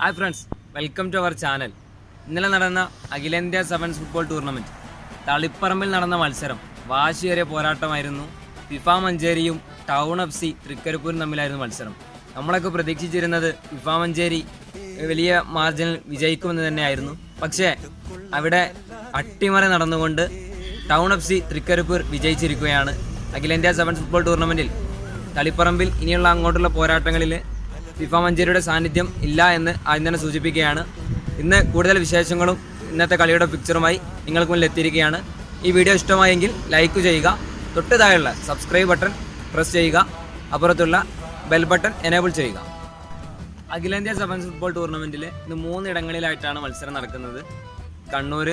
Hi friends welcome to our channel ഇന്നലെ നടന്ന അഖിലേന്ത്യാ സെവൻസ് ഫുട്ബോൾ ടൂർണമെന്റ് തളിപ്പറമ്പിൽ നടന്ന മത്സരം. വാശിയേറിയ പോരാട്ടമായിരുന്നു. ഫിഫ മഞ്ചേരിയും ടൗൺ എഫ് സി തൃക്കരിപ്പൂരും തമ്മിലായിരുന്നു മത്സരം. നമ്മളൊക്കെ പ്രതീക്ഷിച്ചിരുന്നത് ഫിഫ മഞ്ചേരി വലിയ മാർജിനിൽ വിജയിക്കുമെന്ന് തന്നെയായിരുന്നു. പക്ഷേ അവിടെ അട്ടിമറി നടന്നുകൊണ്ട് ടൗൺ എഫ് സി തൃക്കരിപ്പൂർ വിജയിച്ചിരിക്കുകയാണ്. അഖിലേന്ത്യാ സെവൻസ് ഫുട്ബോൾ ടൂർണമെന്റിൽ തളിപ്പറമ്പിൽ ഇനിയുള്ള അങ്ങോട്ടുള്ള പോരാട്ടങ്ങളിൽ ഫിഫ മഞ്ചേരിയുടെ സാന്നിധ്യം ഇല്ല എന്ന് ആദ്യം തന്നെ സൂചിപ്പിക്കുകയാണ്. ഇന്ന് കൂടുതൽ വിശേഷങ്ങളും ഇന്നത്തെ കളിയുടെ പിക്ചറുമായി നിങ്ങൾക്ക് മുന്നിൽ എത്തിയിരിക്കുകയാണ്. ഈ വീഡിയോ ഇഷ്ടമായെങ്കിൽ ലൈക്ക് ചെയ്യുക തൊട്ട് താഴെയുള്ള സബ്സ്ക്രൈബ് ബട്ടൺ പ്രസ് ചെയ്യുക അപ്പുറത്തുള്ള ബെൽ ബട്ടൺ എനേബിൾ ചെയ്യുക. അഖിലേന്ത്യാ സെവൻസ് ഫുട്ബോൾ ടൂർണമെന്റിൽ ഇന്ന് മൂന്നിടങ്ങളിലായിട്ടാണ് മത്സരം നടക്കുന്നത്. കണ്ണൂർ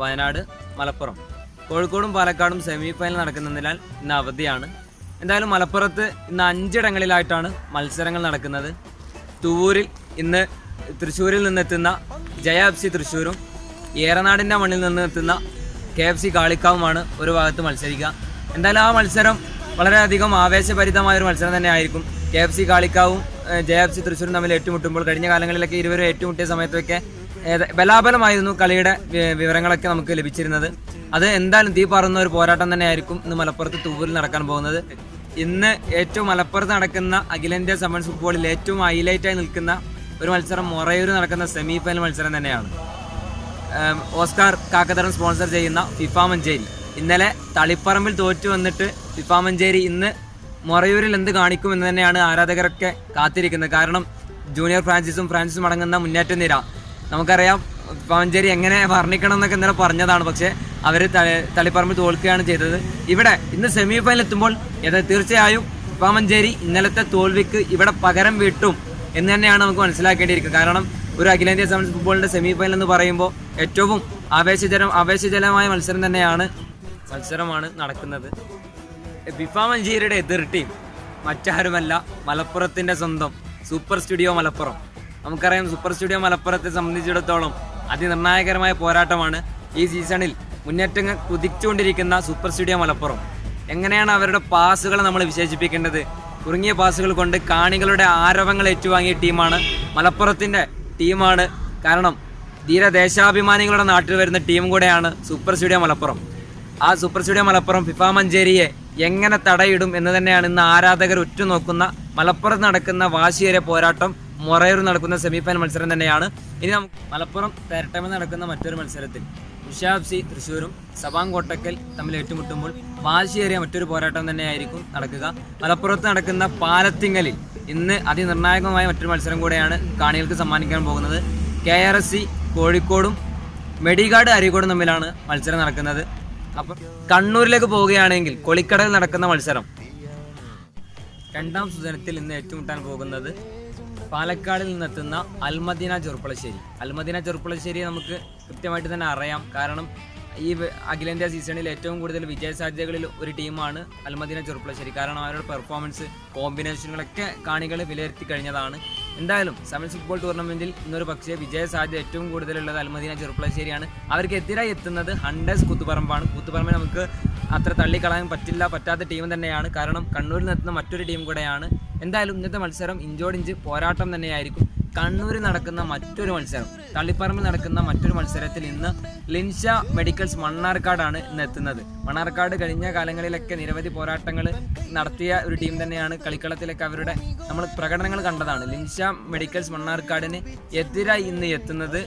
വയനാട് മലപ്പുറം. കോഴിക്കോടും പാലക്കാടും സെമി ഫൈനൽ നടക്കുന്നതിനാൽ ഇന്ന് അവധിയാണ്. എന്തായാലും മലപ്പുറത്ത് ഇന്ന് അഞ്ചിടങ്ങളിലായിട്ടാണ് മത്സരങ്ങൾ നടക്കുന്നത്. തൂവൂരിൽ ഇന്ന് തൃശ്ശൂരിൽ നിന്നെത്തുന്ന ജയ എഫ് സി തൃശ്ശൂരും ഏറനാടിന്റെ മണ്ണിൽ നിന്ന് എത്തുന്ന കെ എഫ് സി കാളിക്കാവുമാണ് ഒരു ഭാഗത്ത് മത്സരിക്കുക. എന്തായാലും ആ മത്സരം വളരെയധികം ആവേശഭരിതമായ ഒരു മത്സരം തന്നെ ആയിരിക്കും കെ എഫ് സി കാളിക്കാവും ജയ എഫ് സി തൃശ്ശൂരും തമ്മിൽ ഏറ്റുമുട്ടുമ്പോൾ കഴിഞ്ഞ കാലങ്ങളിലൊക്കെ ഇരുവരും ഏറ്റുമുട്ടിയ സമയത്തൊക്കെ ബലാബലമായിരുന്നു കളിയുടെ വിവരങ്ങളൊക്കെ നമുക്ക് ലഭിച്ചിരുന്നത്. അത് എന്തായാലും തീ പാറുന്ന ഒരു പോരാട്ടം തന്നെയായിരിക്കും ഇന്ന് മലപ്പുറത്ത് തൂവൂരിൽ നടക്കാൻ പോകുന്നത്. ഇന്ന് ഏറ്റവും മലപ്പുറത്ത് നടക്കുന്ന അഖിലേന്ത്യാ സെവൻസ് ഫുട്ബോളിൽ ഏറ്റവും ഹൈലൈറ്റായി നിൽക്കുന്ന ഒരു മത്സരം മൊറയൂർ നടക്കുന്ന സെമി ഫൈനൽ മത്സരം തന്നെയാണ്. ഓസ്കാർ കാക്കതരം സ്പോൺസർ ചെയ്യുന്ന ഫിഫ മഞ്ചേരി. ഇന്നലെ തളിപ്പറമ്പിൽ തോറ്റു വന്നിട്ട് ഫിഫ മഞ്ചേരി ഇന്ന് മൊറയൂരിൽ എന്ത് കാണിക്കും എന്ന് തന്നെയാണ് ആരാധകരൊക്കെ കാത്തിരിക്കുന്നത്. കാരണം ജൂനിയർ ഫ്രാൻസിസും ഫ്രാൻസിസും അടങ്ങുന്ന മുന്നേറ്റ നിര നമുക്കറിയാം പാഞ്ചേരി എങ്ങനെ വർണിക്കണം എന്നൊക്കെ ഇന്നലെ പറഞ്ഞതാണ്. പക്ഷേ അവർ തളിപ്പറമ്പിൽ തോൽക്കുകയാണ് ചെയ്തത്. ഇവിടെ ഇന്ന് സെമി ഫൈനൽ എത്തുമ്പോൾ ഇത് തീർച്ചയായും പാമഞ്ചേരി ഇന്നലത്തെ തോൽവിക്ക് ഇവിടെ പകരം വീട്ടും എന്ന് തന്നെയാണ് നമുക്ക് മനസ്സിലാക്കേണ്ടിയിരിക്കുന്നത്. കാരണം ഒരു അഖിലേന്ത്യാ സെവൻസ് ഫുട്ബോളിന്റെ സെമി ഫൈനൽ എന്ന് പറയുമ്പോൾ ഏറ്റവും ആവേശജനം ആവേശജനമായ മത്സരം തന്നെയാണ് മത്സരമാണ് നടക്കുന്നത്. ബിഫ മഞ്ചേരിയുടെ എതിർ ടീം മറ്റാരുമല്ല മലപ്പുറത്തിന്റെ സ്വന്തം സൂപ്പർ സ്റ്റുഡിയോ മലപ്പുറം. നമുക്കറിയാം സൂപ്പർ സ്റ്റുഡിയോ മലപ്പുറത്തെ സംബന്ധിച്ചിടത്തോളം അതിനിർണായകരമായ പോരാട്ടമാണ് ഈ സീസണിൽ മുന്നേറ്റങ്ങൾ കുതിച്ചുകൊണ്ടിരിക്കുന്ന സൂപ്പർ സ്റ്റുഡിയോ മലപ്പുറം. എങ്ങനെയാണ് അവരുടെ പാസുകൾ നമ്മൾ വിശേഷിപ്പിക്കേണ്ടത്? കുറുങ്ങിയ പാസുകൾ കൊണ്ട് കാണികളുടെ ആരവങ്ങൾ ഏറ്റുവാങ്ങിയ ടീമാണ് മലപ്പുറത്തിന്റെ ടീമാണ്. കാരണം ധീരദേശാഭിമാനികളുടെ നാട്ടിൽ വരുന്ന ടീം കൂടെയാണ് സൂപ്പർ സ്റ്റുഡിയോ മലപ്പുറം. ആ സൂപ്പർ സ്റ്റുഡിയോ മലപ്പുറം ഫിഫ മഞ്ചേരിയെ എങ്ങനെ തടയിടും എന്ന് തന്നെയാണ് ഇന്ന് ആരാധകർ ഉറ്റുനോക്കുന്ന മലപ്പുറത്ത് നടക്കുന്ന വാശിയേറിയ പോരാട്ടം മൊറയൂർ നടക്കുന്ന സെമിഫൈനൽ മത്സരം തന്നെയാണ്. ഇനി നമുക്ക് മലപ്പുറം തെരട്ടമിൽ നടക്കുന്ന മറ്റൊരു മത്സരത്തിൽ ഉഷാബ്സി തൃശ്ശൂരും സബാങ് കോട്ടക്കൽ തമ്മിൽ ഏറ്റുമുട്ടുമ്പോൾ വാശിയേറിയ മറ്റൊരു പോരാട്ടം തന്നെയായിരിക്കും നടക്കുക. മലപ്പുറത്ത് നടക്കുന്ന പാലത്തിങ്ങലിൽ ഇന്ന് അതിനിർണായകമായ മറ്റൊരു മത്സരം കൂടെയാണ് കാണികൾക്ക് സമ്മാനിക്കാൻ പോകുന്നത്. കെ ആർ എസ് സി കോഴിക്കോടും മെഡിഗാർഡ് അരീക്കോടും തമ്മിലാണ് മത്സരം നടക്കുന്നത്. അപ്പം കണ്ണൂരിലേക്ക് പോവുകയാണെങ്കിൽ കൊളിക്കടയിൽ നടക്കുന്ന മത്സരം രണ്ടാം സുദിനത്തിൽ ഇന്ന് ഏറ്റുമുട്ടാൻ പോകുന്നത് പാലക്കാടിൽ നിന്നെത്തുന്ന അൽമദീന ചെറുപ്പളശ്ശേരി. അൽമദീന ചെറുപ്പളശ്ശേരി നമുക്ക് കൃത്യമായിട്ട് തന്നെ അറിയാം. കാരണം ഈ അഖിലേന്ത്യാ സീസണിൽ ഏറ്റവും കൂടുതൽ വിജയ സാധ്യതകളിൽ ഒരു ടീമാണ് അൽമദീന ചെറുപ്പളശ്ശേരി. കാരണം അവരുടെ പെർഫോമൻസ് കോമ്പിനേഷനുകളൊക്കെ കാണികൾ വിലയിരുത്തി കഴിഞ്ഞതാണ്. എന്തായാലും സെവൻസ് ഫുട്ബോൾ ടൂർണമെന്റിൽ ഇന്നൊരു പക്ഷേ വിജയ സാധ്യത ഏറ്റവും കൂടുതലുള്ളത് അൽമദീന ചെറുപ്പളശ്ശേരിയാണ്. അവർക്കെതിരായി എത്തുന്നത് ഹണ്ടേഴ്സ് കൂത്തുപറമ്പാണ്. കൂത്തുപറമ്പിൽ നമുക്ക് അത്ര തള്ളിക്കളയാൻ പറ്റില്ല പറ്റാത്ത ടീം തന്നെയാണ്. കാരണം കണ്ണൂരിൽ നിന്നെത്തുന്ന മറ്റൊരു ടീം കൂടെയാണ്. എന്തായാലും ഇന്നത്തെ മത്സരം ഇഞ്ചോടിഞ്ച് പോരാട്ടം തന്നെയായിരിക്കും. കണ്ണൂരിൽ നടക്കുന്ന മറ്റൊരു മത്സരം തള്ളിപ്പറമ്പിൽ നടക്കുന്ന മറ്റൊരു മത്സരത്തിൽ ഇന്ന് ലിൻഷ മെഡിക്കൽസ് മണ്ണാർക്കാടാണ് ഇന്ന് എത്തുന്നത്. മണ്ണാർക്കാട് കഴിഞ്ഞ കാലങ്ങളിലൊക്കെ നിരവധി പോരാട്ടങ്ങൾ നടത്തിയ ഒരു ടീം തന്നെയാണ് കളിക്കളത്തിലൊക്കെ അവരുടെ നമ്മൾ പ്രകടനങ്ങൾ കണ്ടതാണ്. ലിൻഷ മെഡിക്കൽസ് മണ്ണാർക്കാടിന് എതിരായി ഇന്ന് എത്തുന്നത്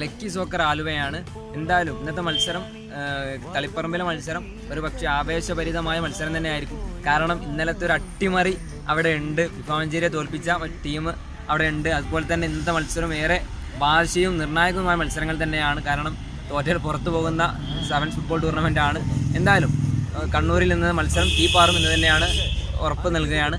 ലക്കി സോക്കർ ആലുവയാണ്. എന്തായാലും ഇന്നത്തെ മത്സരം തളിപ്പറമ്പിലെ മത്സരം ഒരു പക്ഷേ ആവേശഭരിതമായ മത്സരം തന്നെയായിരിക്കും. കാരണം ഇന്നലത്തെ ഒരു അട്ടിമറി അവിടെ ഉണ്ട്. വിഭവഞ്ചേരിയെ തോൽപ്പിച്ച ടീം അവിടെ ഉണ്ട്. അതുപോലെ തന്നെ ഇന്നത്തെ മത്സരം ഏറെ വാശിയും നിർണായകവുമായ മത്സരങ്ങൾ തന്നെയാണ്. കാരണം തോറ്റൽ പുറത്തു പോകുന്ന സെവൻസ് ഫുട്ബോൾ ടൂർണമെന്റ് ആണ്. എന്തായാലും കണ്ണൂരിൽ നിന്ന് മത്സരം തീപ്പാറും എന്ന് തന്നെയാണ് ഉറപ്പ് നൽകുകയാണ്.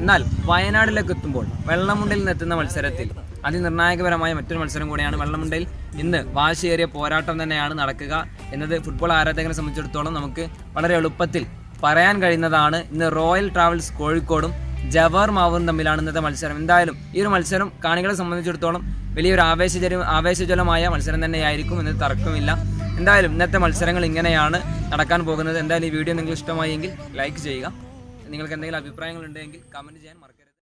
എന്നാൽ വയനാട്ടിലേക്ക് എത്തുമ്പോൾ വെള്ളമുണ്ടിൽ നിന്ന് എത്തുന്ന മത്സരത്തിൽ അതിനിർണായകപരമായ മറ്റൊരു മത്സരം കൂടിയാണ് വെള്ളമുണ്ടയിൽ ഇന്ന് വാശിയേറിയ പോരാട്ടം തന്നെയാണ് നടക്കുക എന്നത് ഫുട്ബോൾ ആരാധകരെ സംബന്ധിച്ചിടത്തോളം നമുക്ക് വളരെ എളുപ്പത്തിൽ പറയാൻ കഴിയുന്നതാണ്. ഇന്ന് റോയൽ ട്രാവൽസ് കോഴിക്കോടും ജവഹർ മാവൂരും തമ്മിലാണ് ഇന്നത്തെ മത്സരം. എന്തായാലും ഈ ഒരു മത്സരം കാണികളെ സംബന്ധിച്ചിടത്തോളം വലിയൊരു ആവേശജല ആവേശജലമായ മത്സരം തന്നെയായിരിക്കും എന്നത് തർക്കമില്ല. എന്തായാലും ഇന്നത്തെ മത്സരങ്ങൾ ഇങ്ങനെയാണ് നടക്കാൻ പോകുന്നത്. എന്തായാലും ഈ വീഡിയോ നിങ്ങൾക്ക് ഇഷ്ടമായെങ്കിൽ ലൈക്ക് ചെയ്യുക. നിങ്ങൾക്ക് എന്തെങ്കിലും അഭിപ്രായങ്ങൾ ഉണ്ടെങ്കിൽ കമന്റ് ചെയ്യാൻ മറക്കരുത്.